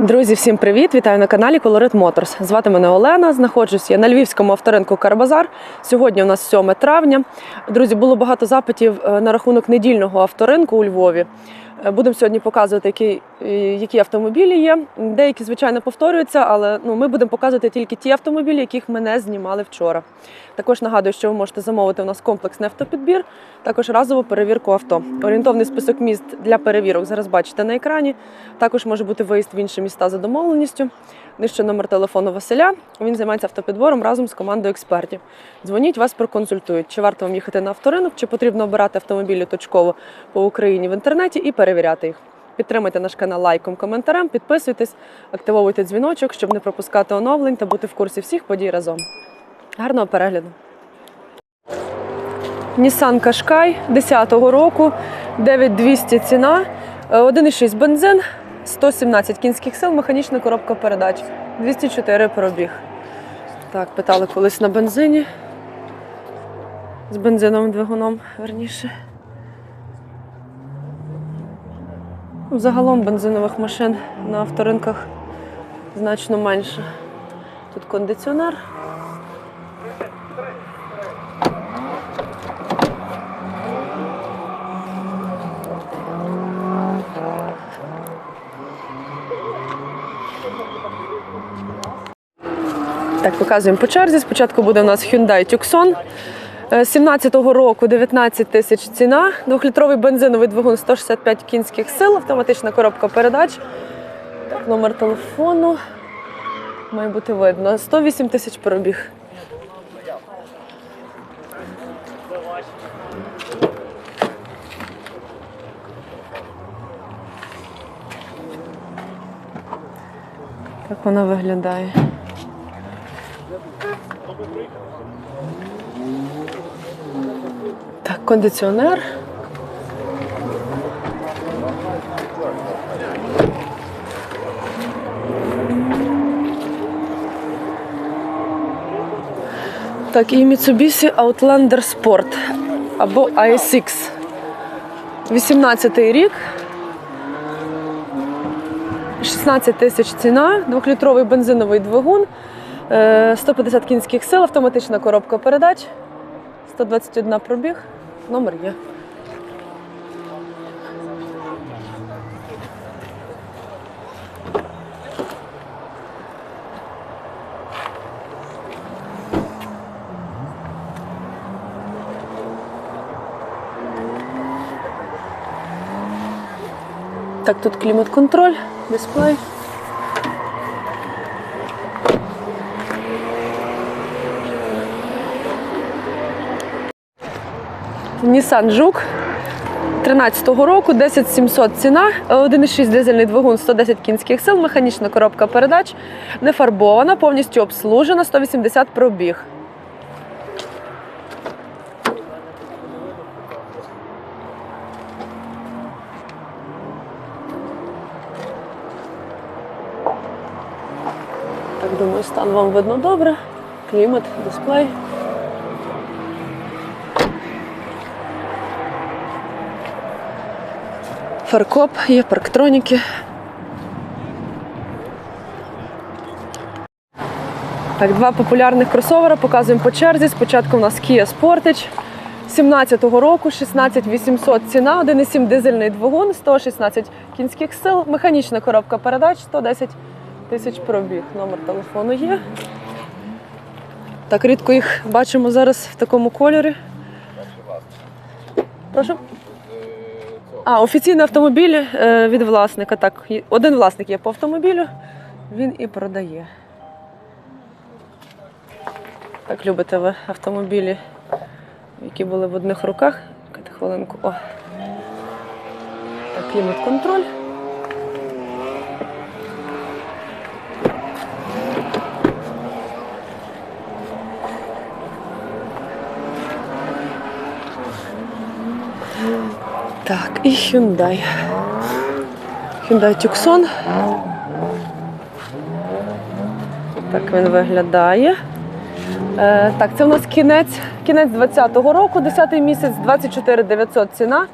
Друзі, всім привіт! Вітаю на каналі Colorit Motors. Звати мене Олена. Знаходжусь я на львівському авторинку Карбазар. Сьогодні у нас 7 травня. Друзі, було багато запитів е, на рахунок недільного авторинку у Львові. Е, Будемо сьогодні показувати, які, е, які автомобілі є. Деякі, звичайно, повторюються, але ну, ми будемо показувати тільки ті автомобілі, яких ми не знімали вчора. Також нагадую, що ви можете замовити у нас комплексний автопідбір, також разову перевірку авто. Орієнтовний список міст для перевірок зараз бачите на екрані. Також може бути виїзд в інші міста за домовленістю. Нижче номер телефону Василя. Він займається автопідбором разом з командою експертів. Дзвоніть, вас проконсультують, чи варто вам їхати на авторинок, чи потрібно обирати автомобілі точково по Україні в інтернеті і перевіряти їх. Підтримайте наш канал лайком, коментарем, підписуйтесь, активовуйте дзвіночок, щоб не пропускати оновлень та бути в курсі всіх подій разом. Гарного перегляду! Nissan Qashqai 10-го року, 9200 ціна, е, 1,6 бензин, 117 кінських сил, механічна коробка передач, 204 пробіг. Так, питали колись на бензині. З бензиновим двигуном, верніше. Загалом бензинових машин на авторинках значно менше. Тут кондиціонер. Так, показуємо по черзі. Спочатку буде у нас Hyundai Tucson. Е, 17-го року 19 тисяч ціна, двохлітровий бензиновий двигун 165 кінських сил, автоматична коробка передач. Так, номер телефону. Має бути видно. 108 тисяч пробіг. Так вона виглядає. Кондиціонер. Так, і Mitsubishi Outlander Sport або ASX. 18 рік. 16 тисяч ціна, двохлітровий бензиновий двигун, е, 150 кінських сил, автоматична коробка передач. 121 пробіг. Номер є. Так, тут клімат-контроль, дисплей. Nissan Жук 13-го року, 10700 ціна, 1,6 дизельний двигун, 110 кінських сил, механічна коробка передач, не фарбована, повністю обслужена, 180 пробіг. Так, думаю, стан вам видно добре. Клімат, дисплей. Фаркоп, є парктроніки. Так, два популярних кросовера показуємо по черзі. Спочатку у нас Kia Sportage 17-го року, 16800 ціна, 1,7 дизельний двигун, 116 кінських сил, механічна коробка передач, 110 тисяч пробіг. Номер телефону є. Так, рідко їх бачимо зараз в такому кольорі. Прошу. А, офіційний автомобіль е, від власника. Так, один власник є по автомобілю, він і продає. Так, любите ви автомобілі, які були в одних руках. Хвилинку. О. Так, клімат-контроль. Так, і Hyundai. Hyundai Tucson. Так він виглядає. Е, так, це у нас кінець, кінець 20-го року, 10-й місяць, 24 900 ціна.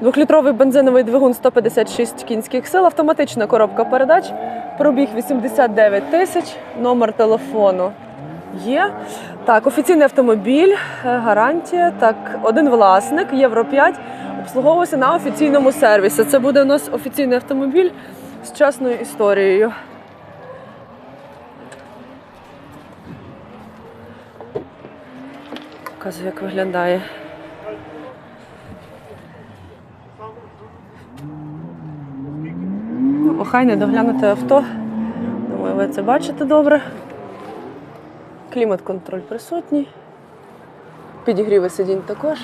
Двохлітровий бензиновий двигун 156 кінських сил, автоматична коробка передач, пробіг 89 тисяч, номер телефону є. Так, офіційний автомобіль, е, гарантія. Так, один власник, Євро 5, обслуговувався на офіційному сервісі. Це буде у нас офіційний автомобіль з чесною історією. Показую, як виглядає. Охайне доглянуте авто. Думаю, ви це бачите добре. Клімат-контроль присутній. Підігріви сидінь також.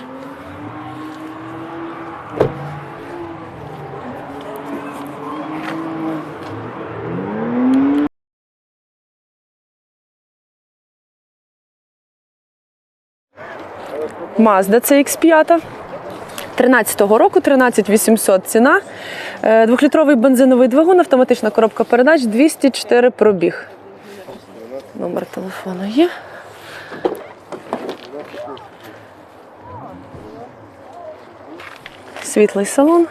Mazda CX5. 13-го року 13800 ціна. Е, Двохлітровий бензиновий двигун, автоматична коробка передач, 204 пробіг. Номер телефону є. Світлий салон.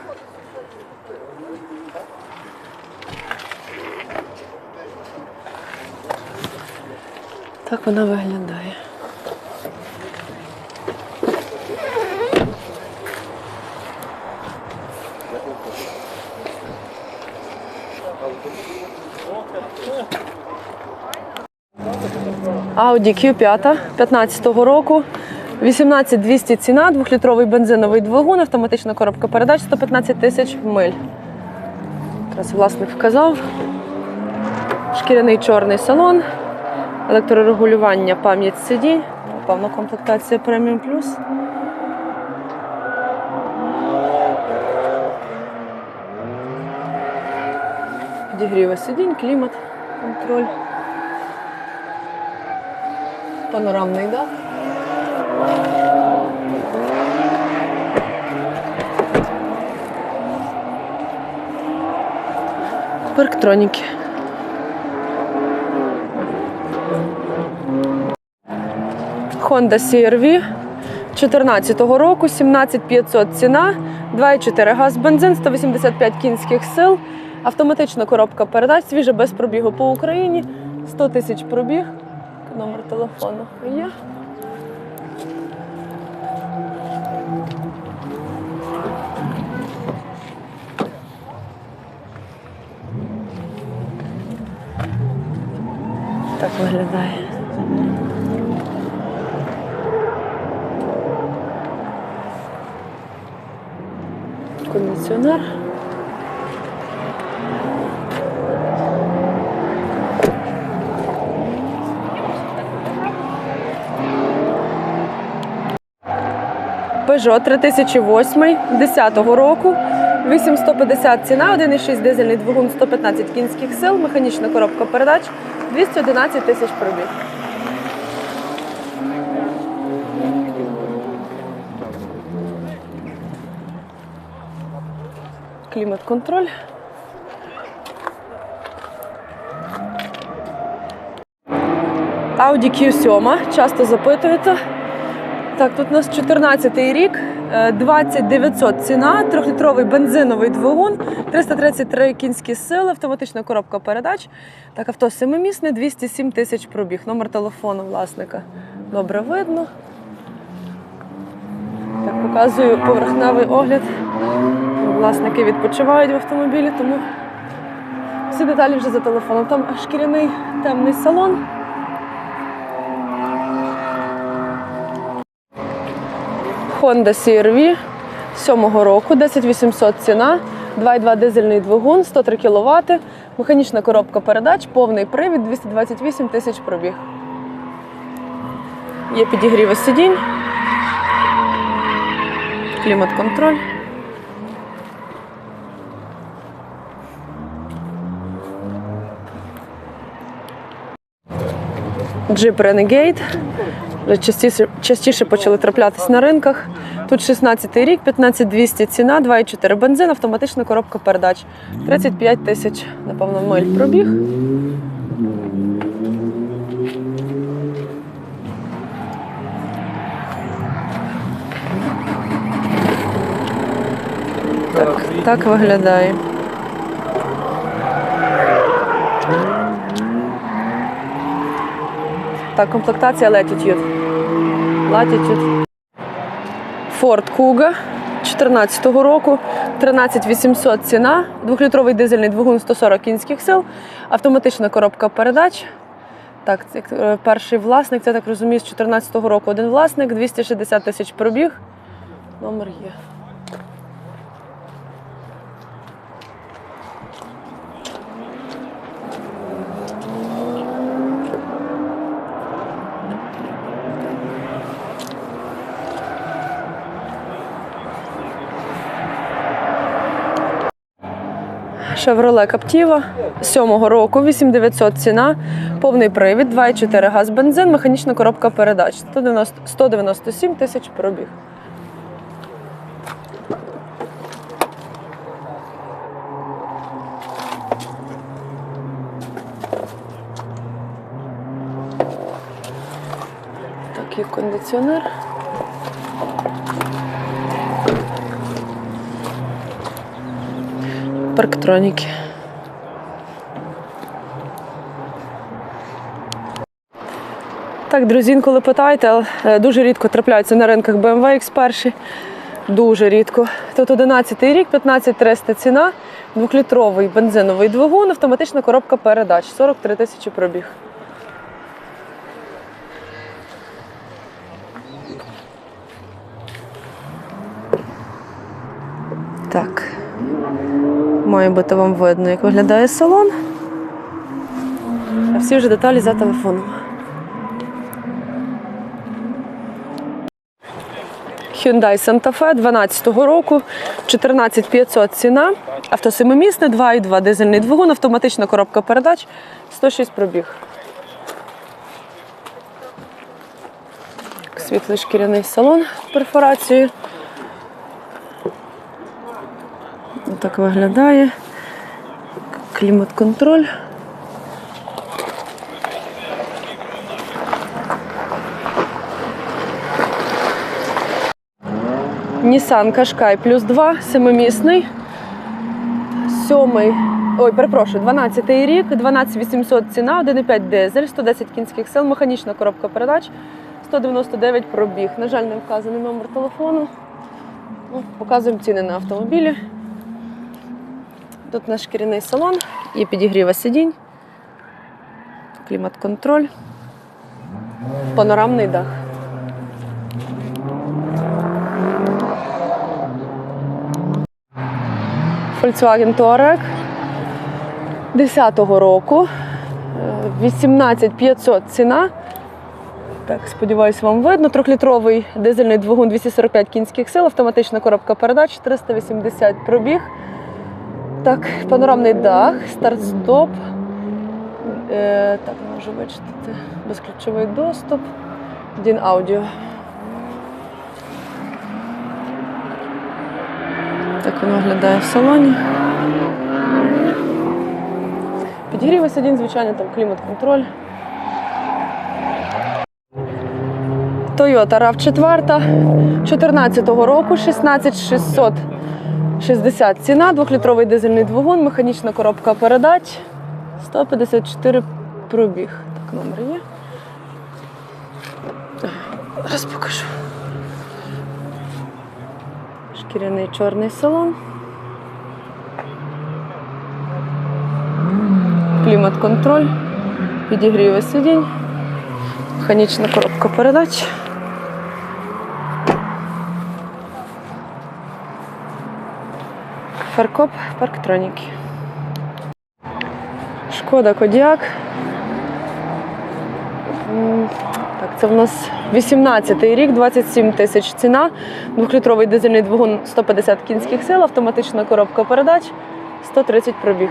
Так вона виглядає. Audi Q5 15-го року. 18200 ціна, двохлітровий бензиновий двигун, автоматична коробка передач, 115 тисяч миль. Якраз власник вказав. Шкіряний чорний салон, електрорегулювання, пам'ять сидінь, повна комплектація преміум плюс. Підігріва сидінь, клімат, контроль. Панорамний дах. Парктроніки. Honda CR-V 14-го року, 17500 ціна, 2,4 газ, бензин, 185 кінських сил, автоматична коробка передач, свіже без пробігу по Україні, 100 тисяч пробіг. Номер телефону є. Так виглядає. Кондиціонер. Peugeot 3008 10 року. 8150 ціна, 1,6 дизельний двигун, 115 кінських сил, механічна коробка передач, 211 тисяч пробіг. Клімат-контроль. Audi Q7, часто запитуєте. Так, тут у нас 14-й рік, е, 20900 ціна, трьохлітровий бензиновий двигун, 333 кінські сили, автоматична коробка передач. Так, авто семимісне, 207 тисяч пробіг. Номер телефону власника добре видно. Так, показую поверхневий огляд. Власники відпочивають в автомобілі, тому всі деталі вже за телефоном. Там шкіряний темний салон. Honda CR-V 7 року, 10800 ціна, 2,2 дизельний двигун, 103 кВт, механічна коробка передач, повний привід, 228 тисяч пробіг. Є підігріви сидінь, клімат-контроль. Jeep Renegade. Вже частіше, частіше почали траплятись на ринках. Тут 16 рік, 15200 ціна, 2,4 бензин, автоматична коробка передач. 35 тисяч, напевно, миль пробіг. Так, так виглядає. Так, комплектація Latitude. Latitude. Ford Kuga 14-го року, 13800 ціна, двохлітровий дизельний двигун 140 кінських сил, автоматична коробка передач. Так, це, перший власник, це так розумію, з 14-го року один власник, 260 тисяч пробіг. Номер є. Chevrolet Captiva 7-го року, 8900 ціна, повний привід, 2,4 газ, бензин, механічна коробка передач. 190, 197 тисяч пробіг. Такий кондиціонер. Парктроніки. Так, друзі, інколи питаєте, але е, дуже рідко трапляються на ринках BMW X1. Дуже рідко. Тут 11 рік, 15300 ціна, двохлітровий бензиновий двигун, автоматична коробка передач, 43 тисячі пробіг. Так. Має бути вам видно, як виглядає салон. А всі вже деталі за телефоном. Hyundai Santa Fe 12-го року, 14500 ціна, авто семимісне, 2,2 дизельний двигун, автоматична коробка передач, 106 пробіг. Світлий шкіряний салон з перфорацією. Так виглядає. Клімат-контроль. Nissan Qashqai плюс 2, семимісний. Сьомий, ой, перепрошую, 12 рік, 12800 ціна, 1,5 дизель, 110 кінських сил, механічна коробка передач, 199 пробіг. На жаль, не вказаний номер телефону. Ну, Показуємо ціни на автомобілі. Тут наш шкіряний салон, є підігріва сидінь, клімат-контроль, панорамний дах. Volkswagen Touareg 10-го року. е, 18500 ціна. Так, сподіваюсь, вам видно. Трьохлітровий дизельний двигун 245 кінських сил, автоматична коробка передач, 380 пробіг. Так, панорамний дах, старт-стоп. Е, так, можу вичитати. Безключовий доступ. Дін аудіо. Так воно виглядає в салоні. Підігріви сидінь, звичайно, там клімат-контроль. Toyota RAV4 14-го року, 16660 ціна, двохлітровий дизельний двигун, механічна коробка передач, 154 пробіг. Так, номер є. Зараз покажу. Шкіряний чорний салон. Клімат-контроль, підігріви сидінь, механічна коробка передач. Фаркоп парктроніки. Шкода Кодіак. Так, це в нас 18-й рік, 27 тисяч ціна. Двохлітровий дизельний двигун 150 кінських сил, автоматична коробка передач, 130 пробіг.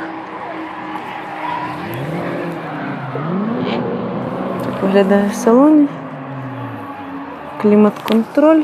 Виглядає в салоні. Клімат-контроль.